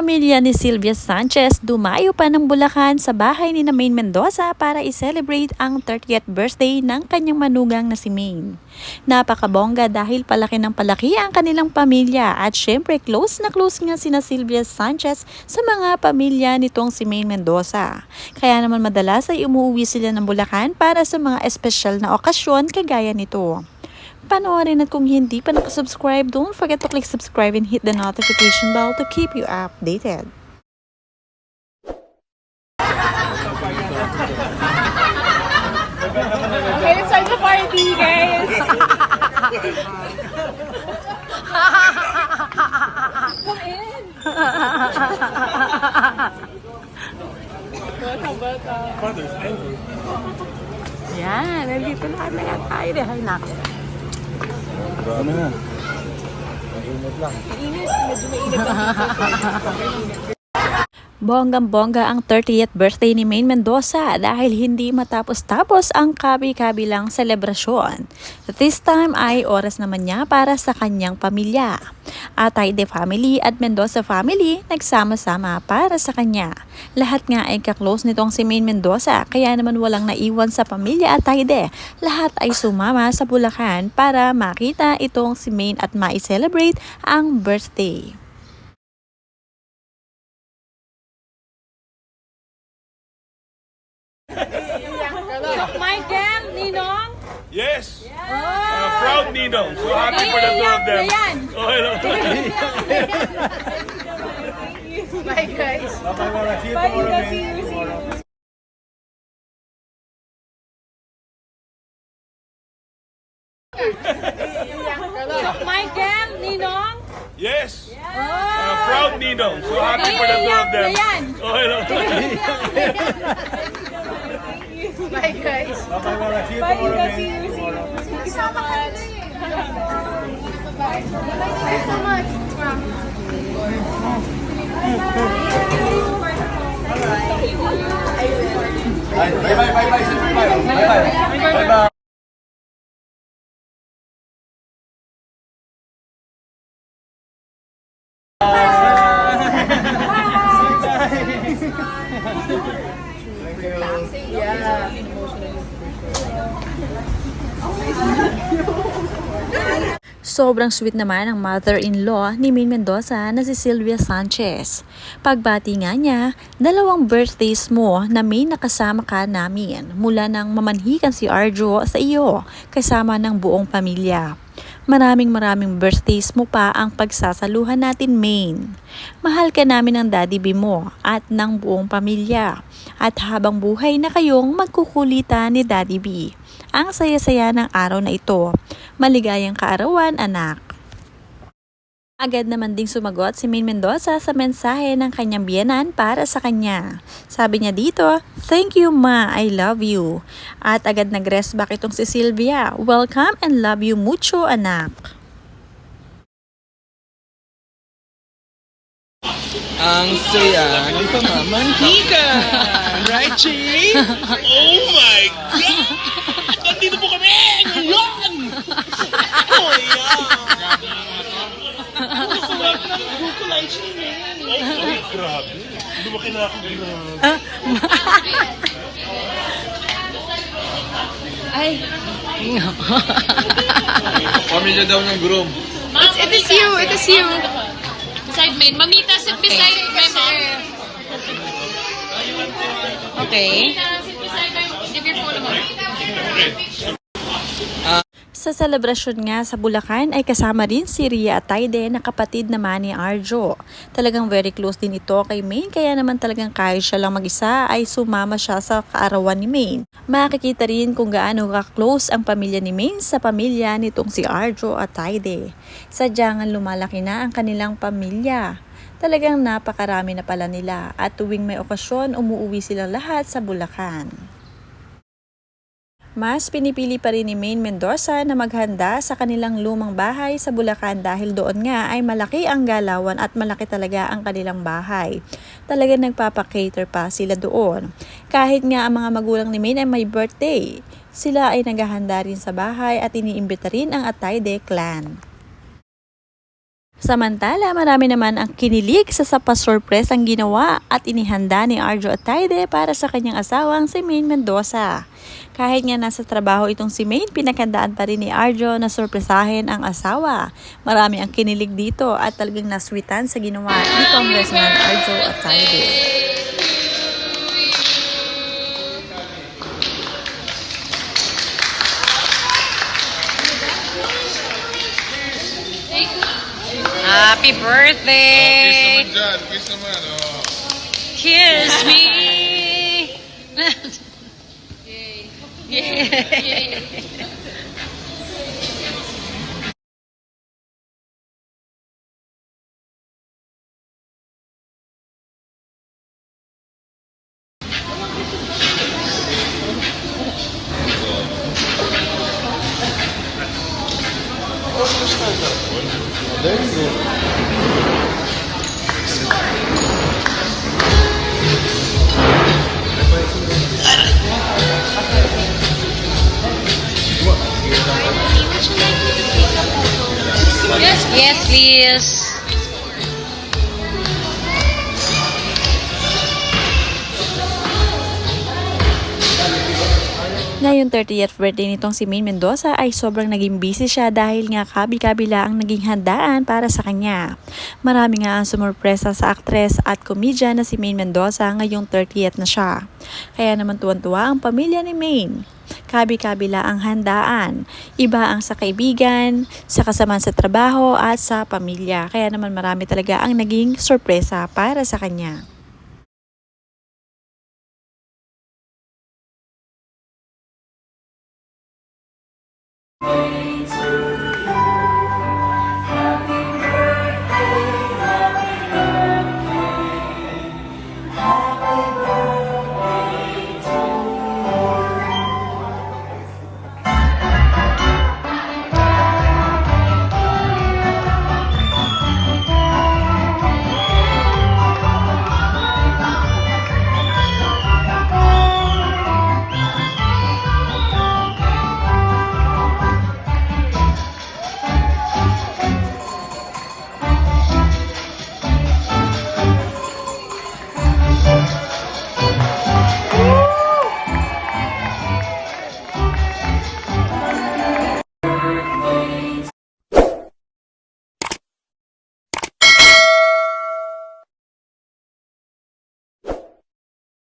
pamilya ni Sylvia Sanchez dumayo pa ng Bulacan sa bahay ni na Maine Mendoza para i-celebrate ang 30th birthday ng kanyang manugang na si Maine. Napakabongga dahil palaki ng palaki ang kanilang pamilya at syempre close na close nga sina Sylvia Sanchez sa mga pamilya nitong si Maine Mendoza. Kaya naman madalas ay umuwi sila ng Bulacan para sa mga espesyal na okasyon kagaya nito panoorin at kung hindi pa nakasubscribe, don't forget to click subscribe and hit the notification bell to keep you updated. Okay, let's start the party, guys. Come in. Bata, bata. Yan, nandito na kami at tayo dahil na. Ano na? Mainit lang. Init, medyo mainit Bonggang-bongga ang 30th birthday ni Maine Mendoza dahil hindi matapos-tapos ang kabi-kabilang selebrasyon. This time ay oras naman niya para sa kanyang pamilya. Atay de family at Mendoza family nagsama-sama para sa kanya. Lahat nga ay kaklose nitong si Maine Mendoza kaya naman walang naiwan sa pamilya Atayde. Lahat ay sumama sa Bulacan para makita itong si Maine at ma-celebrate ang birthday. My gang, Ninong. Yes! Oh. I'm a proud Ninong. So happy for the two of them. Ayan. Oh, hello. Bye, guys. Bye, bye, See you Bye, tomorrow, Ina. man. See you, see you. My gang, Ninong. Yes! I'm a Oh. proud Ninong. So happy for the two of them. Ayan. Oh, hello. Bye, guys. Bye, bye, See you Bye, tomorrow. See you, see you. Thank you so much. Thank you so much. Bye, bye, bye, bye, Say bye, bye. Bye, bye. Bye, bye. Sobrang sweet naman ang mother-in-law ni Min Mendoza na si Sylvia Sanchez. Pagbati nga niya, dalawang birthdays mo na may nakasama ka namin mula nang mamanhikan si Arjo sa iyo kasama ng buong pamilya. Maraming maraming birthdays mo pa ang pagsasaluhan natin, Main. Mahal ka namin ng daddy B mo at ng buong pamilya. At habang buhay na kayong magkukulitan ni daddy B. Ang saya-saya ng araw na ito. Maligayang kaarawan, anak. Agad naman ding sumagot si Maine Mendoza sa mensahe ng kanyang biyanan para sa kanya. Sabi niya dito, Thank you ma, I love you. At agad nag-rest back itong si Sylvia. Welcome and love you mucho anak. Ang saya ng pamamanhikan! Right, Chi? Oh my God! Nandito po kami! Ngayon! Oh, yeah! Ang sarap ng siya Oh, ay, grabe. Lumaki na ako. Grabe. Pamilya daw ng groom. It's, it is you, it is you. Beside me. Mamita, sit beside my mom. Okay. Mamita, sit beside my mom. Give your phone to mom. Sa selebrasyon nga sa Bulacan ay kasama rin si Ria Atayde na kapatid naman ni Arjo. Talagang very close din ito kay Maine kaya naman talagang kahit siya lang mag-isa ay sumama siya sa kaarawan ni Maine. Makikita rin kung gaano ka-close ang pamilya ni Maine sa pamilya nitong si Arjo Atayde. Sadyang lumalaki na ang kanilang pamilya. Talagang napakarami na pala nila at tuwing may okasyon umuwi silang lahat sa Bulacan. Mas pinipili pa rin ni Maine Mendoza na maghanda sa kanilang lumang bahay sa Bulacan dahil doon nga ay malaki ang galawan at malaki talaga ang kanilang bahay. Talaga nagpapakater pa sila doon. Kahit nga ang mga magulang ni Maine ay may birthday, sila ay naghahanda rin sa bahay at iniimbita rin ang Atayde clan. Samantala, marami naman ang kinilig sa sapa-surprise ang ginawa at inihanda ni Arjo Ataide para sa kanyang asawang si Maine Mendoza. Kahit nga nasa trabaho itong si Maine, pinakandaan pa rin ni Arjo na surpresahin ang asawa. Marami ang kinilig dito at talagang naswitan sa ginawa ni Congressman Arjo Ataide. Happy birthday! Kiss naman dyan, kiss naman. Oh. Kiss me! Yes, please. Ngayong 30th birthday nitong si Maine Mendoza ay sobrang naging busy siya dahil nga kabi-kabila ang naging handaan para sa kanya. Marami nga ang sumurpresa sa aktres at komedya na si Maine Mendoza ngayong 30th na siya. Kaya naman tuwan-tuwa ang pamilya ni Maine. Kabi-kabila ang handaan. Iba ang sa kaibigan, sa kasamaan sa trabaho at sa pamilya. Kaya naman marami talaga ang naging sorpresa para sa kanya.